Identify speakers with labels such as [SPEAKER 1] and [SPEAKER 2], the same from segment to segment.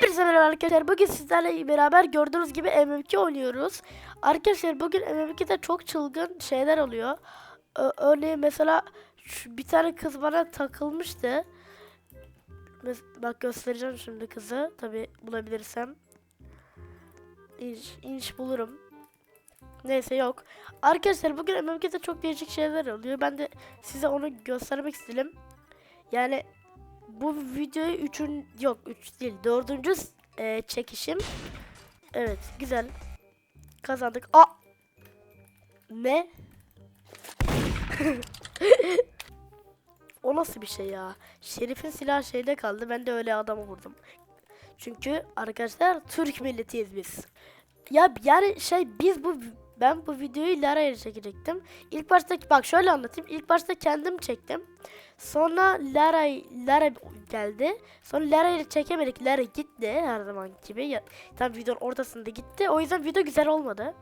[SPEAKER 1] Hepinize merhaba arkadaşlar. Bugün sizlerle beraber gördüğünüz gibi MMK oynuyoruz. Arkadaşlar bugün MMK'de çok çılgın şeyler oluyor. Ö- örneğin mesela şu, bir tane kız bana takılmıştı. Mes- bak göstereceğim şimdi kızı. Tabi bulabilirsem. İnş, inş bulurum. Neyse yok. Arkadaşlar bugün MMK'de çok değişik şeyler oluyor. Ben de size onu göstermek istedim. Yani bu videoyu üçün yok üç değil dördüncü e, çekişim. Evet güzel. Kazandık. A ne? o nasıl bir şey ya? Şerif'in silahı şeyde kaldı. Ben de öyle adamı vurdum. Çünkü arkadaşlar Türk milletiyiz biz. Ya yani şey biz bu ben bu videoyu Lara ile çekecektim. İlk başta bak şöyle anlatayım. İlk başta kendim çektim. Sonra Lara Lara geldi. Sonra Lara ile çekemedik. Lara gitti her zaman gibi. Ya, tam videonun ortasında gitti. O yüzden video güzel olmadı.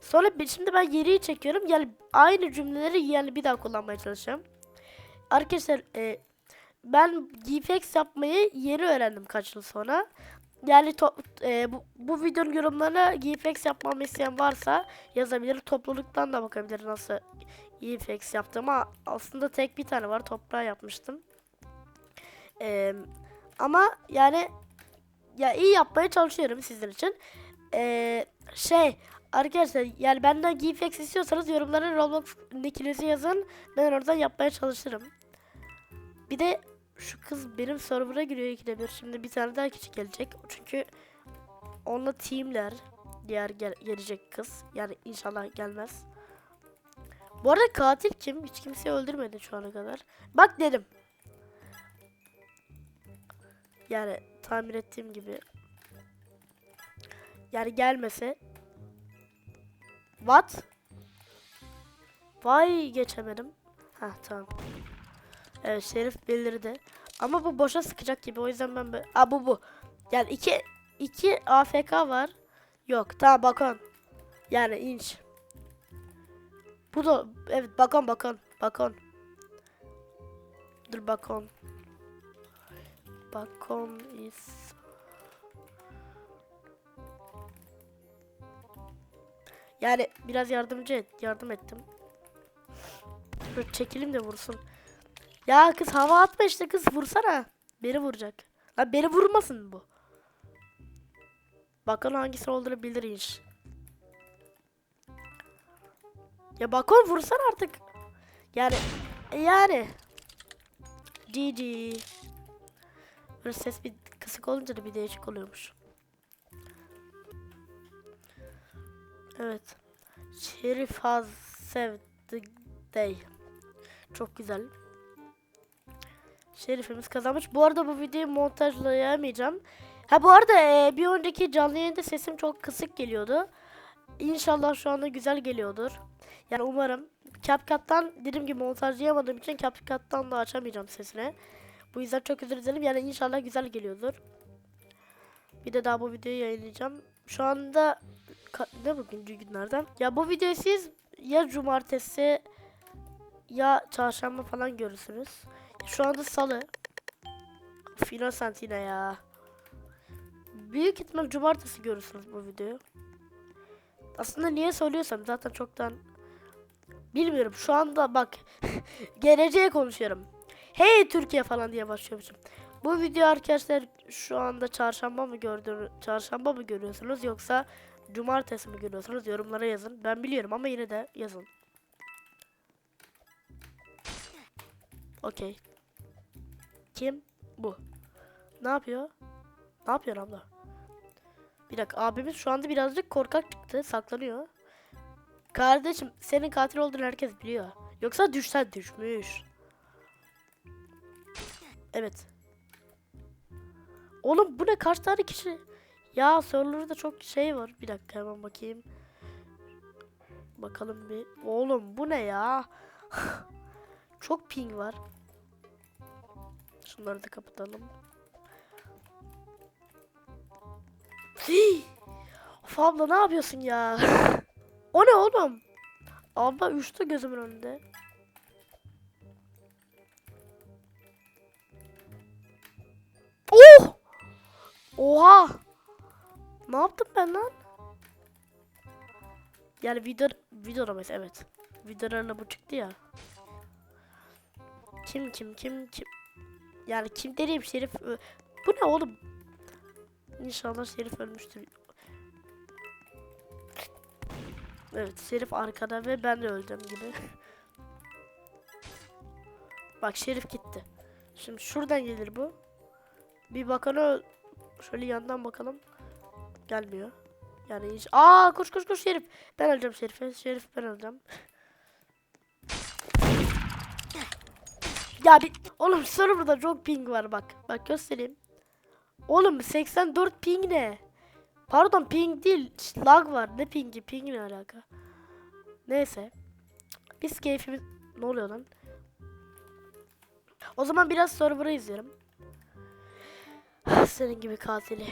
[SPEAKER 1] Sonra şimdi ben yeriyi çekiyorum. Yani aynı cümleleri yani bir daha kullanmaya çalışacağım. Arkadaşlar e, ben GFX yapmayı yeni öğrendim kaç yıl sonra. Yani to- e, bu, bu videonun yorumlarına GFX yapmamı isteyen varsa yazabilir. Topluluktan da bakabilir nasıl GFX yaptım ama aslında tek bir tane var. Toprağa yapmıştım. E, ama yani ya iyi yapmaya çalışıyorum sizin için. E, şey arkadaşlar yani benden GFX istiyorsanız yorumlara Roblox nickinizi yazın. Ben oradan yapmaya çalışırım. Bir de şu kız benim server'a giriyor ikide bir. Şimdi bir tane daha kişi gelecek. Çünkü onunla teamler. Diğer gel- gelecek kız. Yani inşallah gelmez. Bu arada katil kim? Hiç kimseyi öldürmedi şu ana kadar. Bak dedim. Yani tahmin ettiğim gibi. Yani gelmese. What? Vay geçemedim. Heh tamam. Evet Şerif belirdi. Ama bu boşa sıkacak gibi. O yüzden ben böyle... Aa bu bu. Yani iki, iki AFK var. Yok tamam bakon. Yani inç. Bu da evet bakon bakon. Bakon. Dur bakon. Bakon is... Yani biraz yardımcı et, yardım ettim. Dur çekelim de vursun. Ya kız hava atma işte kız vursana. Beni vuracak. Lan beni vurmasın bu. Bakalım hangisi olduğunu bilir Ya bakon vursan artık. Yani yani. GG. Böyle ses bir kısık olunca da bir değişik oluyormuş. Evet. Şerif has sevdi day. Çok güzel. Şerifimiz kazanmış. Bu arada bu videoyu montajlayamayacağım. Ha bu arada e, bir önceki canlı yayında sesim çok kısık geliyordu. İnşallah şu anda güzel geliyordur. Yani umarım. CapCut'tan dediğim gibi montajlayamadığım için CapCut'tan da açamayacağım sesini. Bu yüzden çok özür dilerim. Yani inşallah güzel geliyordur. Bir de daha bu videoyu yayınlayacağım. Şu anda ne bugünkü günlerden? Ya bu videoyu siz ya cumartesi ya çarşamba falan görürsünüz. Şu anda salı. Of, Innocent yine ya. Büyük ihtimal cumartesi görürsünüz bu videoyu. Aslında niye söylüyorsam zaten çoktan bilmiyorum. Şu anda bak geleceğe konuşuyorum. Hey Türkiye falan diye başlıyormuşum. Bu video arkadaşlar şu anda çarşamba mı gördüğünüz çarşamba mı görüyorsunuz yoksa cumartesi mi görüyorsunuz yorumlara yazın. Ben biliyorum ama yine de yazın. Okey. Kim? Bu. Ne yapıyor? Ne yapıyor abla? Bir dakika abimiz şu anda birazcık korkak çıktı. Saklanıyor. Kardeşim senin katil olduğunu herkes biliyor. Yoksa düşsen düşmüş. Evet. Oğlum bu ne kaç tane kişi? Ya serverda çok şey var. Bir dakika hemen bakayım. Bakalım bir. Oğlum bu ne ya? çok ping var. Şunları da kapatalım. Hii! Of abla ne yapıyorsun ya? o ne oğlum? Abla uçtu gözümün önünde. Oh! Oha! Ne yaptım ben lan? Yani video video mesela evet. Videolarına bu çıktı ya. Kim kim kim kim? Yani kim dediğim Şerif Bu ne oğlum? İnşallah Şerif ölmüştür. Evet Şerif arkada ve ben de öldüm gibi. Bak Şerif gitti. Şimdi şuradan gelir bu. Bir bakalım. Şöyle yandan bakalım. Gelmiyor. Yani hiç... Aa koş koş koş Şerif. Ben öleceğim Şerif'e. Şerif ben öleceğim. Ya bir... Oğlum sonra burada çok ping var bak. Bak göstereyim. Oğlum 84 ping ne? Pardon ping değil. Lag var. Ne pingi? Ping ne alaka? Neyse. Biz keyfimiz... Ne oluyor lan? O zaman biraz server'ı izleyelim. Senin gibi katili.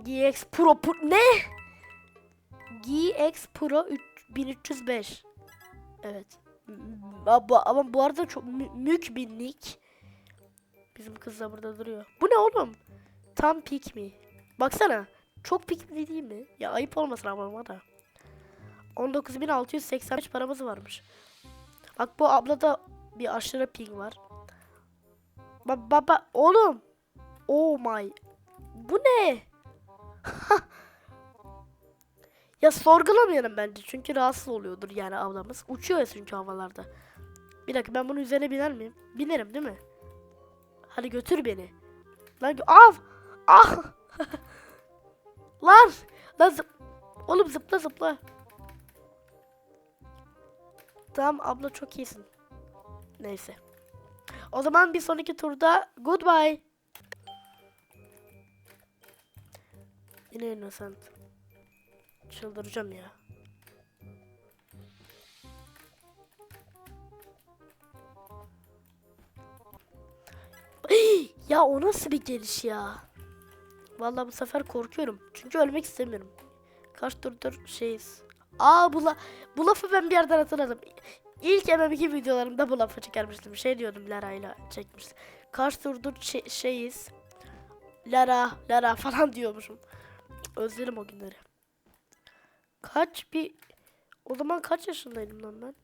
[SPEAKER 1] GX Pro, Pro ne? GX Pro 3, 1305. Evet. Ama, ama bu arada çok mü- mük binlik. Bizim kız da burada duruyor. Bu ne oğlum? Tam pik mi? Baksana. Çok pik mi değil mi? Ya ayıp olmasın ama da. 19.685 paramız varmış. Bak bu ablada bir aşırı ping var. Ba baba oğlum. Oh my. Bu ne? ya sorgulamayalım bence çünkü rahatsız oluyordur yani ablamız. Uçuyor ya çünkü havalarda. Bir dakika ben bunun üzerine biner miyim? Binerim değil mi? Hadi götür beni. Lan av! Ah! Lan! Lan zıp... Oğlum zıpla zıpla. Tamam abla çok iyisin. Neyse. O zaman bir sonraki turda goodbye. Yine innocent. Çıldıracağım ya. ya o nasıl bir geliş ya? Vallahi bu sefer korkuyorum. Çünkü ölmek istemiyorum. Kaç turdur şeyiz. Aa bu, la bu lafı ben bir yerden hatırladım. İlk MM2 videolarımda bu lafı çıkarmıştım. Şey diyordum Lara ile çekmiştim. Kaç turdur şey- şeyiz. Lara, Lara falan diyormuşum. Özlerim o günleri. Kaç bir... O zaman kaç yaşındaydım lan ben?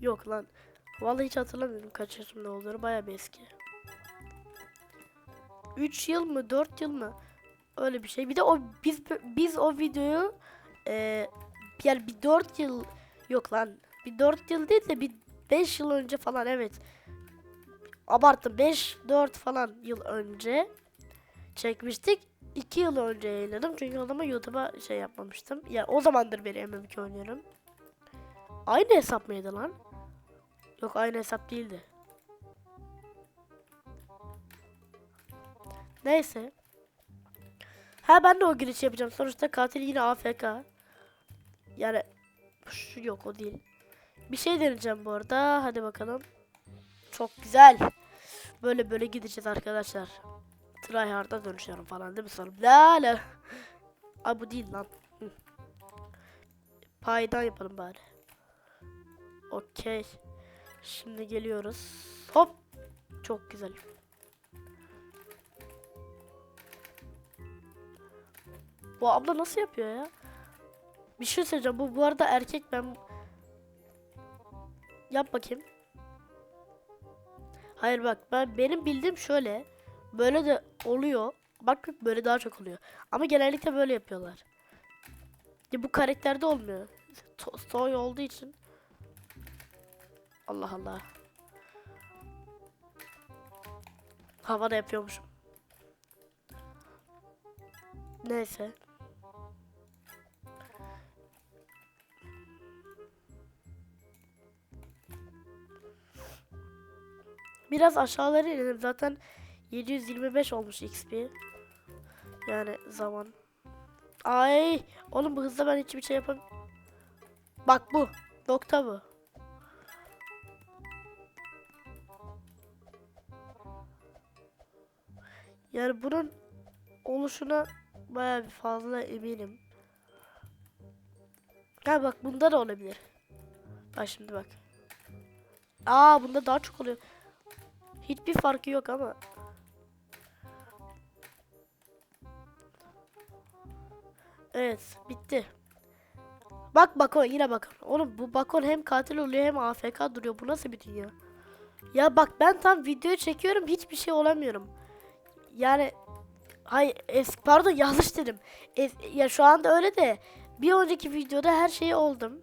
[SPEAKER 1] Yok lan. Vallahi hiç hatırlamıyorum kaç yaşımda olduğunu. Baya bir eski. 3 yıl mı 4 yıl mı? Öyle bir şey. Bir de o biz biz o videoyu e, yani bir 4 yıl yok lan. Bir 4 yıl değil de bir 5 yıl önce falan evet. Abarttım 5 4 falan yıl önce çekmiştik. 2 yıl önce yayınladım çünkü o zaman YouTube'a şey yapmamıştım. Yani o zamandır beri MM2 oynuyorum. Aynı hesap mıydı lan? Yok aynı hesap değildi. Neyse. Ha ben de o giriş yapacağım. Sonuçta katil yine AFK. Yani şu yok o değil. Bir şey deneyeceğim bu arada. Hadi bakalım. Çok güzel. Böyle böyle gideceğiz arkadaşlar. Tryhard'a dönüşüyorum falan değil mi sonra? La la. Bu değil lan. Paydan yapalım bari. Okey. Şimdi geliyoruz. Hop. Çok güzel. Bu abla nasıl yapıyor ya? Bir şey söyleyeceğim. Bu bu arada erkek ben Yap bakayım. Hayır bak ben benim bildiğim şöyle. Böyle de oluyor. Bak böyle daha çok oluyor. Ama genellikle böyle yapıyorlar. Ya bu karakterde olmuyor. To Soy olduğu için. Allah Allah. Havada yapıyormuşum. Neyse. Biraz aşağılara inelim. Zaten 725 olmuş XP. Yani zaman. Ay, oğlum bu hızla ben hiçbir şey yapam. Bak bu. Nokta bu. Yani bunun oluşuna baya bir fazla eminim. Ha bak bunda da olabilir. Bak şimdi bak. Aa bunda daha çok oluyor. Hiçbir farkı yok ama. Evet bitti. Bak bakon yine bakon. Oğlum bu bakon hem katil oluyor hem afk duruyor. Bu nasıl bir dünya? Ya bak ben tam video çekiyorum hiçbir şey olamıyorum. Yani hay eski pardon yanlış dedim. Es, ya şu anda öyle de bir önceki videoda her şeyi oldum.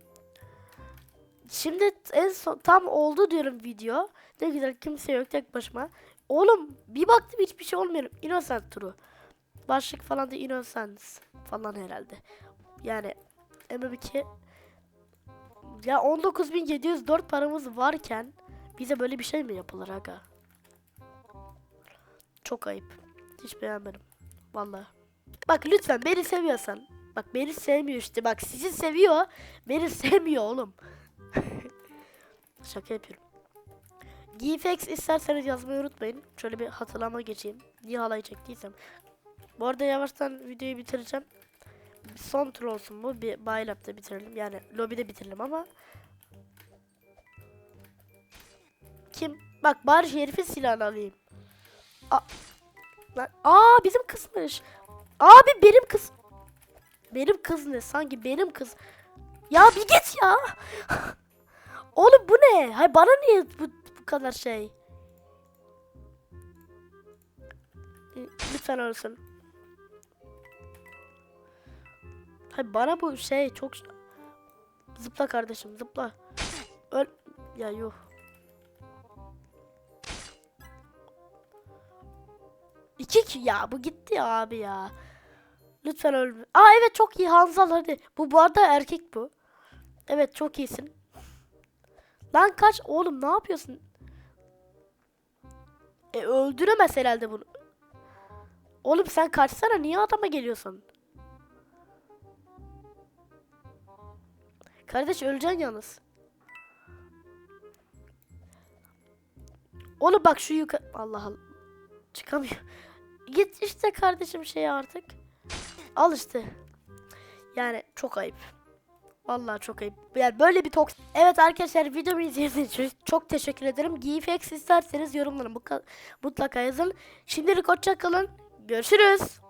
[SPEAKER 1] Şimdi en son tam oldu diyorum video. Ne güzel kimse yok tek başıma. Oğlum bir baktım hiçbir şey olmuyor. Innocent turu. Başlık falan da Innocence falan herhalde. Yani MM2 ya 19.704 paramız varken bize böyle bir şey mi yapılır aga? Çok ayıp. Hiç beğenmedim. Vallahi. Bak lütfen beni seviyorsan. Bak beni sevmiyor işte. Bak sizi seviyor. Beni sevmiyor oğlum. Şaka yapıyorum. GFX isterseniz yazmayı unutmayın. Şöyle bir hatırlama geçeyim. Niye halay çektiysem. Bu arada yavaştan videoyu bitireceğim. Son tur olsun bu. Bir Bylab'da bitirelim. Yani lobide bitirelim ama. Kim? Bak bari herifin silahını alayım. A aa bizim kızmış. Abi benim kız. Benim kız ne? Sanki benim kız. Ya bir git ya. Oğlum bu ne? Hay bana niye bu, bu kadar şey? Lütfen ölsün. Hay bana bu şey çok zıpla kardeşim zıpla. Öl ya yuh. İki ki ya bu gitti ya abi ya. Lütfen ölme. Aa evet çok iyi Hanzal hadi. Bu bu arada erkek bu. Evet çok iyisin. Lan kaç oğlum ne yapıyorsun? E öldüremez herhalde bunu. Oğlum sen kaçsana niye adama geliyorsun? Kardeş öleceksin yalnız. Oğlum bak şu yukarı... Allah Allah. Çıkamıyor. Git işte kardeşim şey artık. Al işte. Yani çok ayıp. Vallahi çok ayıp. Yani böyle bir toks... Evet arkadaşlar videomu izlediğiniz için çok teşekkür ederim. GFX isterseniz yorumlara mutlaka yazın. Şimdilik hoşça kalın. Görüşürüz.